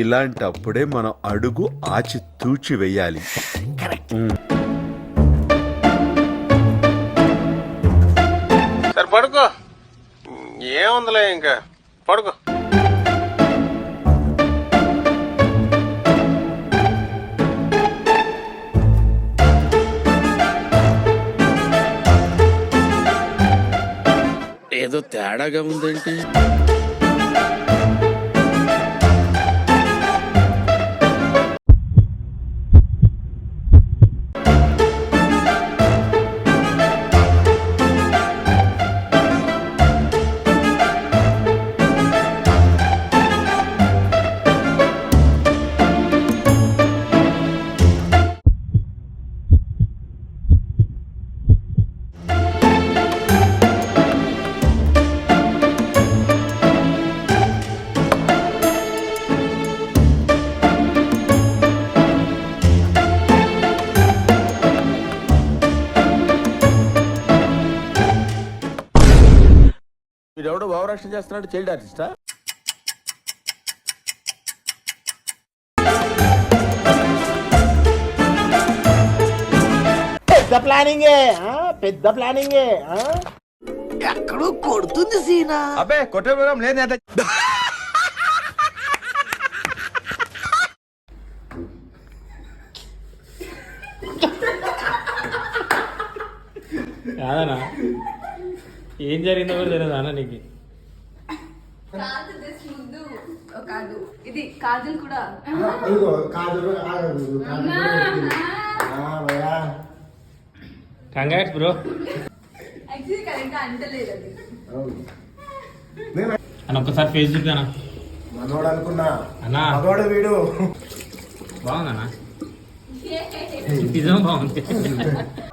ఇలాంటప్పుడే మనం అడుగు ఆచి తూచి వెయ్యాలి. సరే పడుకో. ఏముందిలే ఇంకా? పడుకో. ఏదో తేడాగా ఉందేంటి? వీడెవడో భావరక్షణ చేస్తున్నాడు చైల్డ్ ఆర్టిస్టా పెద్ద ప్లానింగే ఆ? పెద్ద ప్లానింగే ఆ? అబ్బే కొట్టే పోవడం లేదు నేత కాదనా ఏం జరిగిందో కూడా తెలియదు అన్న నీకు. కాదు ఇది కాజల్ కూడా. ఇదిగో కాదు ఆగదు, కాదు. ఆ, భయ్యా. Congrats bro. అని ఒక్కసారి ఫేస్ చూద్దానా మనోడు అనుకున్నా. అన్నా. మగవాడు వీడు. బాగుందన్నా నిజం బాగుంది.